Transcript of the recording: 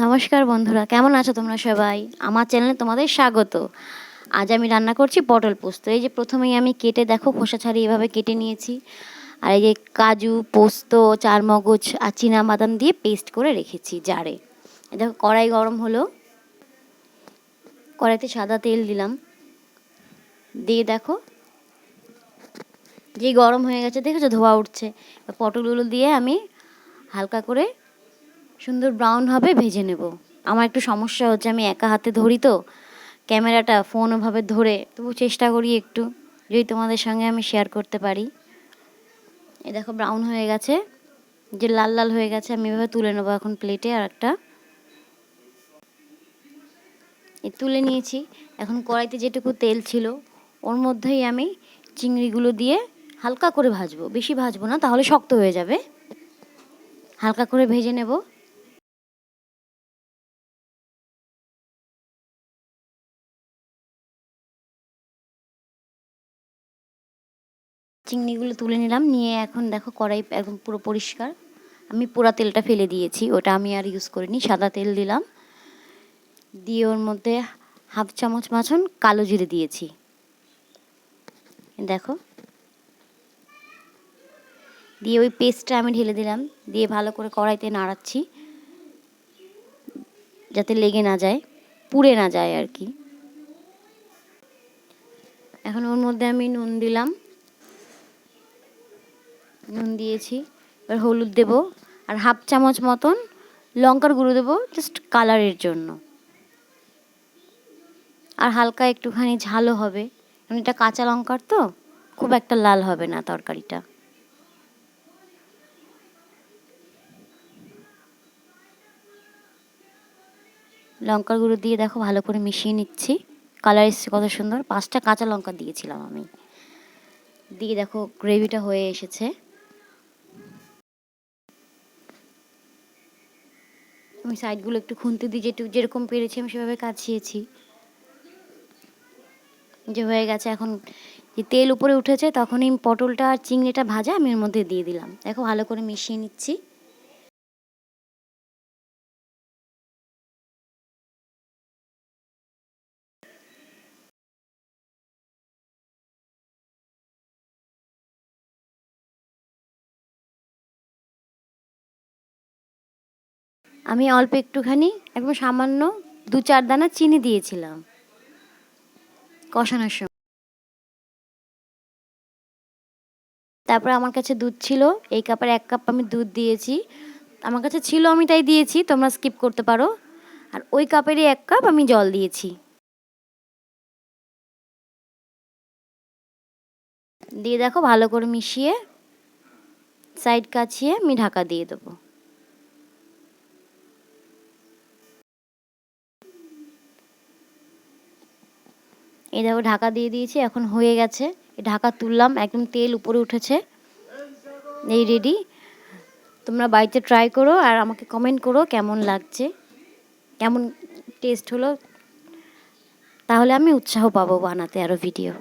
নমস্কার বন্ধুরা, কেমন আছো তোমরা সবাই? আমার চ্যানেলে তোমাদের স্বাগত। আজ আমি রান্না করছি পটল পোস্ত। এই যে প্রথমেই আমি কেটে দেখো, খোসা ছাড়িয়ে এভাবে কেটে নিয়েছি। আর এই যে কাজু, পোস্ত, চারমগজ আর চীনা বাদাম দিয়ে পেস্ট করে রেখেছি জারে। দেখো, কড়াই গরম হলো। কড়াইতে সাদা তেল দিলাম। দিয়ে দেখো, যে গরম হয়ে গেছে, দেখেছ ধোয়া উঠছে। পটলগুলো দিয়ে আমি হালকা করে সুন্দর ব্রাউন হবে, ভেজে নেব। আমার একটু সমস্যা হচ্ছে, আমি একা হাতে ধরি তো। ক্যামেরাটা ফোন ওভাবে ধরে, তবু চেষ্টা করি একটু, যদি তোমাদের সঙ্গে আমি শেয়ার করতে পারি। এ দেখো ব্রাউন হয়ে গেছে। যে লাল লাল হয়ে গেছে, আমি এভাবে তুলে নেব এখন প্লেটে আর একটা। তুলে নিয়েছি। এখন কড়াইতে যেটুকু তেল ছিল, ওর মধ্যেই আমি চিংড়িগুলো দিয়ে হালকা করে ভাজবো। বেশি ভাজবো না, তাহলে শক্ত হয়ে যাবে। হালকা করে ভেজে নেব। চিংড়িগুলো তুলে নিলাম, নিয়ে এখন দেখো কড়াই একদম পুরো পরিষ্কার। আমি পোড়া তেলটা ফেলে দিয়েছি, ওটা আমি আর ইউজ করিনি, সাদা তেল দিলাম। দিয়ে ওর মধ্যে হাফ চামচ মাছন কালো জিরে দিয়েছি। দেখো। দিয়ে ওই পেস্টটা আমি ঢেলে দিলাম, দিয়ে ভালো করে কড়াইতে নাড়াচ্ছি, যাতে লেগে না যায়, পুড়ে না যায় আর কি। এখন ওর মধ্যে আমি নুন দিলাম। নুন দিয়েছি, এবার হলুদ দেব, আর হাফ চামচ মতন লঙ্কার গুঁড়ো দেবো জাস্ট কালারের জন্য। আর হালকা একটুখানি ঝালও হবে, কারণ এটা কাঁচা লঙ্কার তো, খুব একটা লাল হবে না তরকারিটা। লঙ্কার গুঁড়ো দিয়ে দেখো ভালো করে মিশিয়ে নিচ্ছি কালার এসছে কত সুন্দর, পাঁচটা কাঁচা লঙ্কা দিয়েছিলাম আমি। দিয়ে দেখো গ্রেভিটা হয়ে এসেছে। আমি সাইডগুলো একটু খুনতে দিয়ে যেটু যেরকম পেরেছি আমি সেভাবে কাছিয়েছি। যে হয়ে গেছে এখন যে তেল উপরে উঠেছে তখনই পটলটা আর চিংড়িটা ভাজা আমি এর মধ্যে দিয়ে দিলাম। দেখো ভালো করে মিশিয়ে নিচ্ছি। আমি অল্প একটুখানি একদম সামান্য দু চার দানা চিনি দিয়েছিলাম কষানোর সময়। তারপর আমার কাছে দুধ ছিল, এই কাপের এক কাপ আমি দুধ দিয়েছি। আমার কাছে ছিল, আমি তাই দিয়েছি, তোমরা স্কিপ করতে পারো। আর ওই কাপেরই এক কাপ আমি জল দিয়েছি। দিয়ে দেখো ভালো করে মিশিয়ে সাইড কাছিয়ে আমি ঢাকা দিয়ে দেবো। এই দেখো, ঢাকা দিয়ে দিয়েছি, এখন হয়ে গেছে। ঢাকা তুললাম, একদম তেল উপরে উঠেছে। এই রেডি তোমরা বাড়িতে ট্রাই করো আর আমাকে কমেন্ট করো কেমন লাগছে। কেমন টেস্ট হলো। তাহলে আমি উৎসাহ পাবো বানাতে আরও ভিডিও